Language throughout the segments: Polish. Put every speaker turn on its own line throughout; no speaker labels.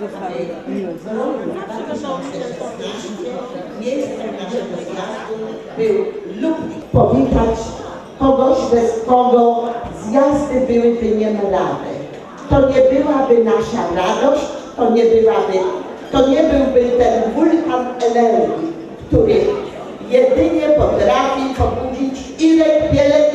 roku 2016 miejscem naszego zjazdu był Lubnik. Powitać kogoś, bez kogo zjazdy byłyby niemylane. To nie byłaby nasza radość, to nie byłaby, to nie byłby ten wulkan energii, który jedynie potrafi pobudzić Irek Bieleniewicz.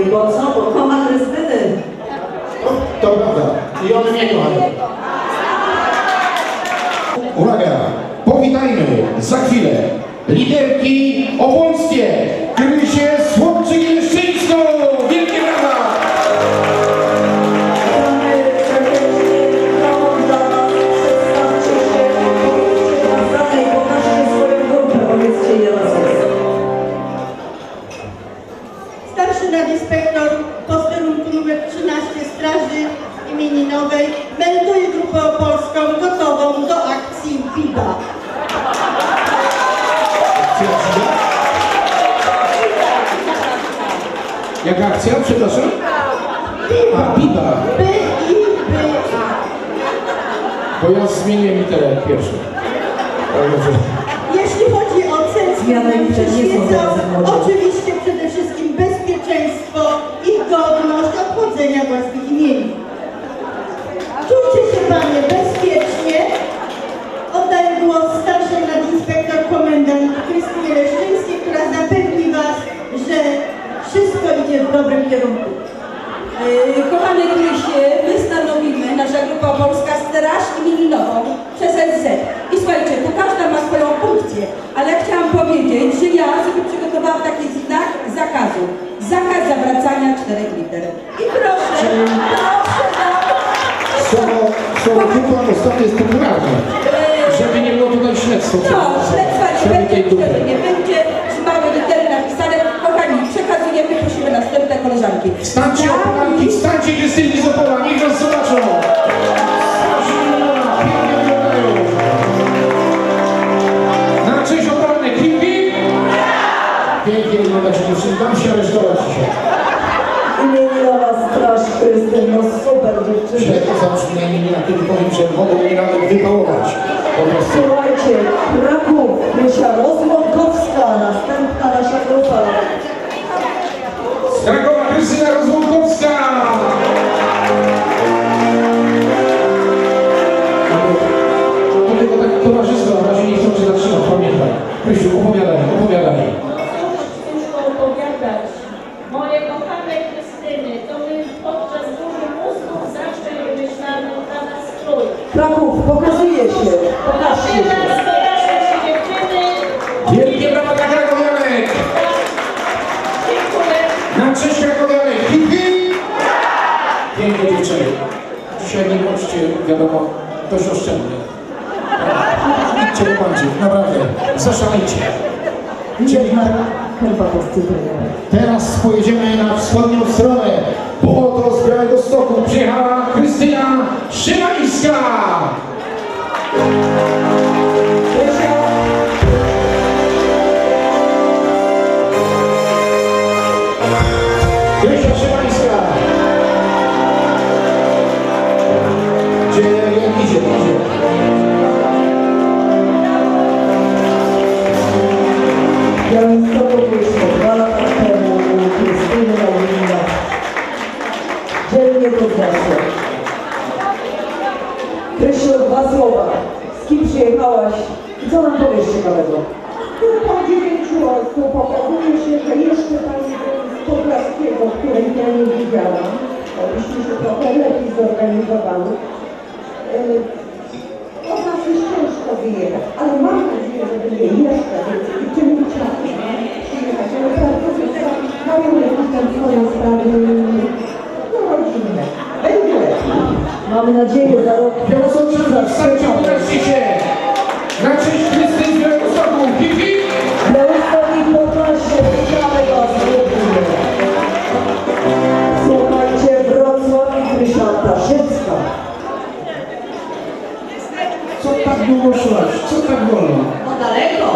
Charytatywnie. Bo co? Bo kocha Krystyny.
To prawda. I one mnie kochają. Uwaga! Powitajmy za chwilę liderki opolskie,
kierunku.
Yy, Kochane Krysie, my stanowimy, nasza grupa polska, straż imieninową przez NZ. I słuchajcie, tu każda ma swoją funkcję, ale chciałam powiedzieć, że ja sobie przygotowałam taki znak zakazu. Zakaz zawracania czterech liter. I proszę, proszę
Słowo, słowo kupon ostatnio jest popularne. Żeby nie było tutaj śledztwa.
No, śledztwa nie będzie, nie będzie, koleżanki.
Wstańcie Opolanki, wstańcie Krystyni z Opola, niech nas zobaczą. Imienina. Na cześć obrony, piłki. Pięknie wyglądacie dziewczyny, dam się aresztować dzisiaj.
Imieninowa Straż Krystyn. No super dziewczyny.
Źle to zabrzmi na kiedy powiem, że mogą mnie nawet wypałować. Po prostu.
Słuchajcie, Kraków, Krysia Rozłąkowska, Mamy nadzieję za rok.
Białostoczni, wstańcie, pokażcie się! Na cześć Krystyny z Białego Stoku! Hip, hip!
Białystok i Podlasie, witamy Was. Słuchajcie, Wrocław i Krysia Taszycka.
przesuwać? Co tak wolno?
No daleko,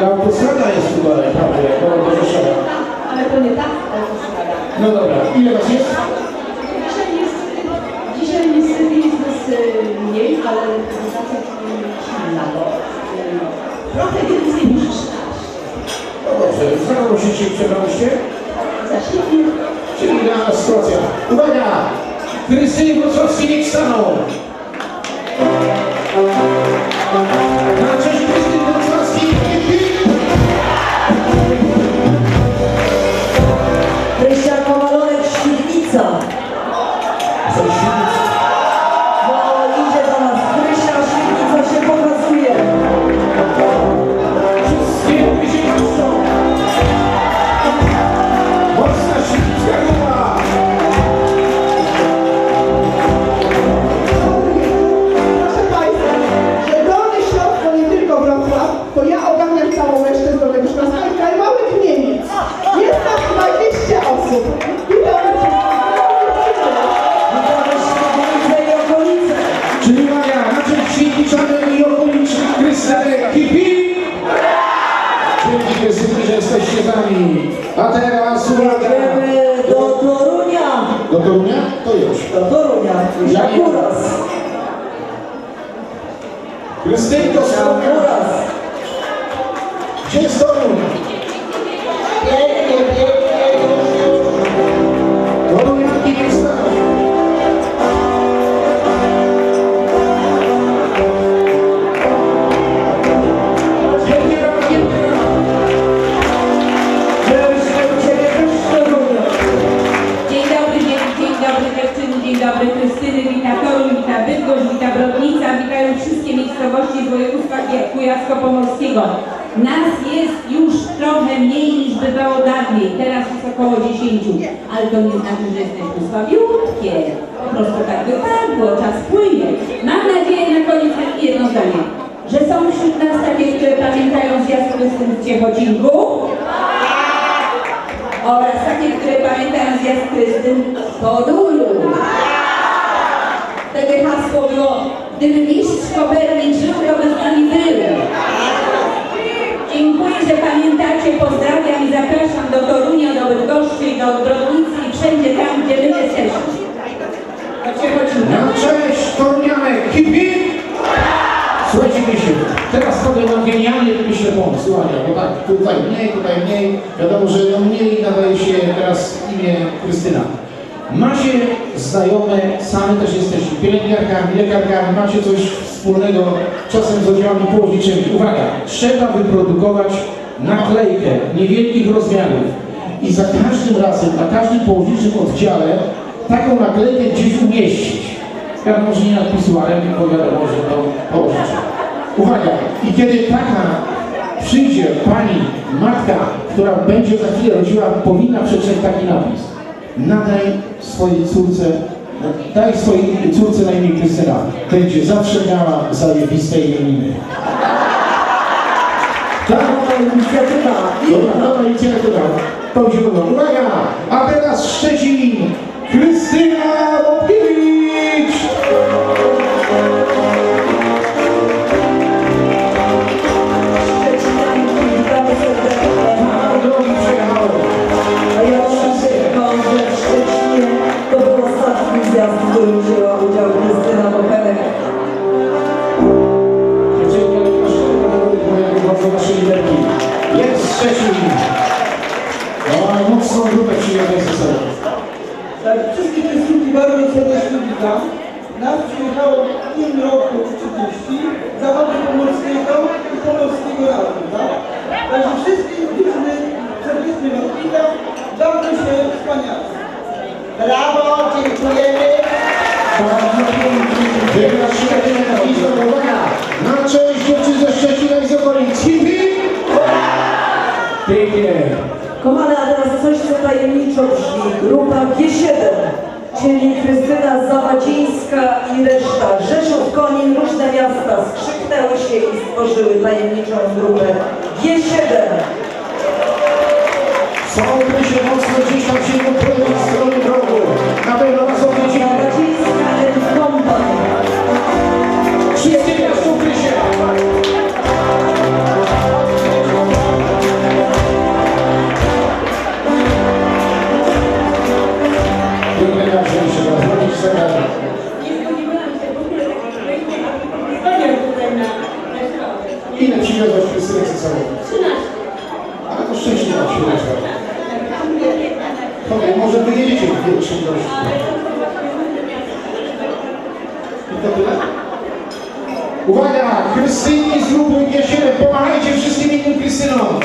Ta autostrada jest tu dalej, prawie, do Rzeszowa.
ale to nie tak autostrada.
No dobra, ile was jest?
Ale reprezentacja silna, bo y, trochę więcej niż nasz.
No dobrze, za kogo się dzisiaj przebraliście?
Za siebie
Czyli idealna sytuacja. Uwaga! Krystyny Wrocławskiej niech staną! Na Krystynko z Torunia.
Ale to nie znaczy, że jesteśmy słabiutkie. Po prostu tak wypadło, czas płynie. Mam nadzieję na koniec jedno zdanie, że są wśród nas takie, które pamiętają zjazd Krystyn w Ciechocinku, oraz takie, które pamiętają zjazd Krystyn w Toruniu. Wtedy hasło było, gdyby mistrz Kopernik żył, to by z nami był. Że pamiętacie, pozdrawiam i zapraszam do Torunia, do Bydgoszczy, do Brodnicy i wszędzie tam, gdzie my jesteśmy. Do Ciechocina.
Na cześć Torunianek. Hip, hip. Słuchajcie, Misiu, teraz powiem wam genialny, myślę, pomysł. Słuchajcie, bo tak, tutaj mniej, tutaj mniej. Wiadomo, że no mniej nadaje się teraz imię Krystyna. Macie znajome, same też jesteście pielęgniarkami, lekarkami, macie coś wspólnego czasem z oddziałami położniczymi. Uwaga, trzeba wyprodukować naklejkę niewielkich rozmiarów i za każdym razem, na każdym położniczym oddziale taką naklejkę gdzieś umieścić. Ja może nie napisu, ale tylko wiadomo, że to położycie. Uwaga, i kiedy taka przyjdzie pani, matka, która będzie za chwilę rodziła, powinna przeczytać taki napis. Nadaj swojej córce, daj swojej córce na imię Krystyna. Będzie zawsze miała zajebiste imieniny. Tak,
Inicjatywa.
Dobra, inicjatywa. To dobra. Uwaga! A teraz Szczecin! Krystyna Łopkiewicz! No, mocną grupę przyjechać ze sobą.
Tak, wszystkie te sługi bardzo serdecznie witam. Nas przyjechało w tym roku 30, Zachodu Pomorskiego i Pomorskiego Rady,
Grupa G7, czyli Krystyna Zawadzińska i reszta. Rzeszów, Konin, różne miasta skrzyknęły się i stworzyły tajemniczą grupę G7.
Są się mocno tam się Ile przywiozłaś Krystynek ze sobą?
13.
Ale to szczęśliwa przyjaźń. Chodź, może wyjedziecie w większym gościu. I to tyle? Uwaga! Krystyni z Lubu i Jasiery, pomagajcie wszystkim innym Krystynom!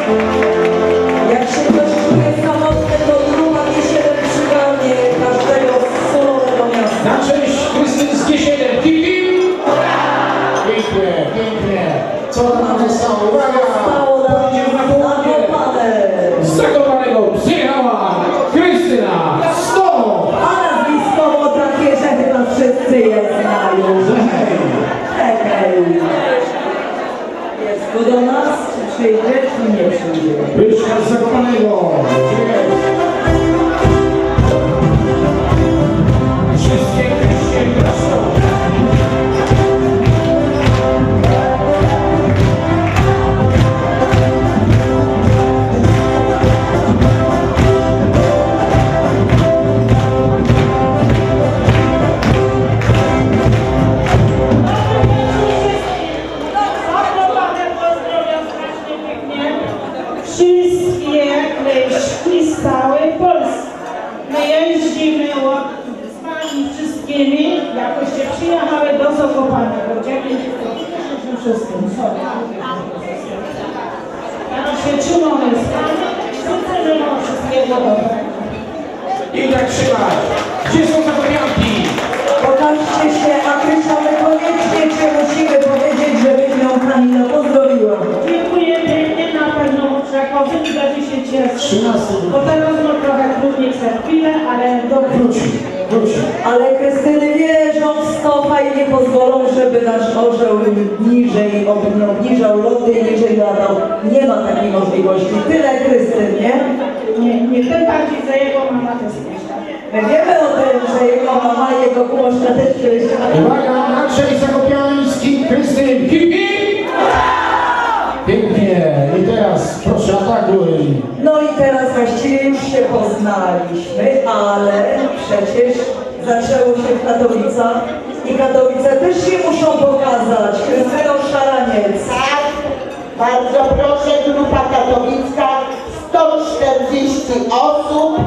się
cieszy.
Bo teraz trochę trudniej przez chwilę, ale
do Wróć.
Ale Krystyny wierzą w stopa i nie pozwolą, żeby nasz orzeł niżej obniżał loty i niżej latał. Nie ma takiej możliwości. Tyle Krystyn, nie?
Nie, nie ten bardziej za jego mama też
My wiemy o tym, że jego mama, jego
kumosz na też Uwaga, Andrzej zakopiony! teraz
właściwie już się poznaliśmy, ale przecież zaczęło się w Katowicach i Katowice też się muszą pokazać. Krystyno Szaraniec.
Tak, bardzo proszę, grupa katowicka, 140 osób.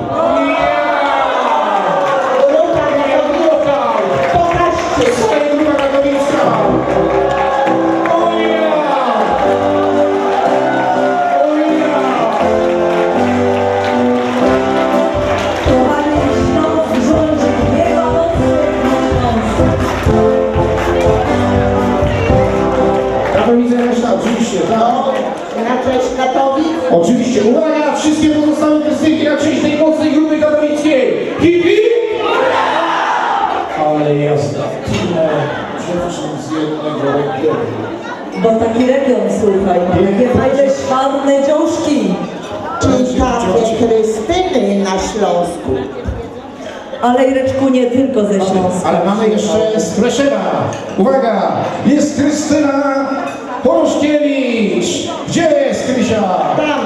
tylko ze Śląska.
Ale mamy jeszcze z Kreszewa. Uwaga, jest Krystyna Poroszkiewicz. Gdzie jest Krysia?
Tam.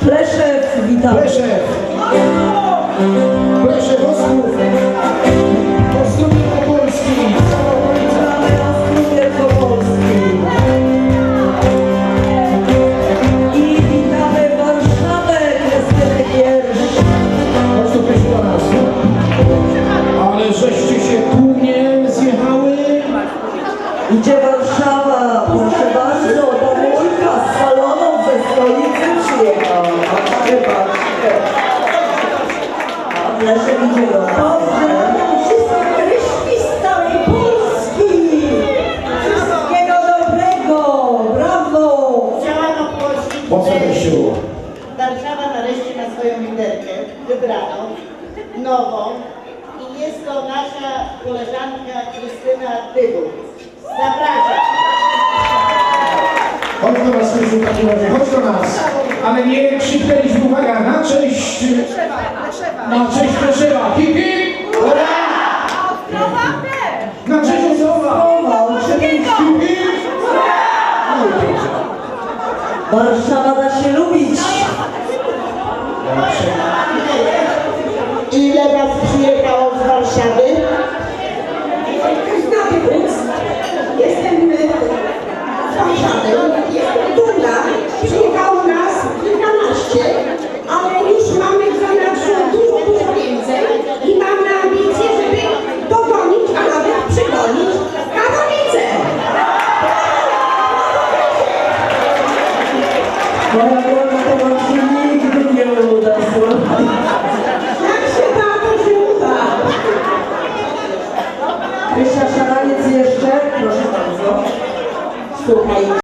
Pleszew, witam.
Pleszew. cześć! Na cześć Kreszewa! Hip hip! Ura! Na cześć Osowa!
Warszawa da się lubić!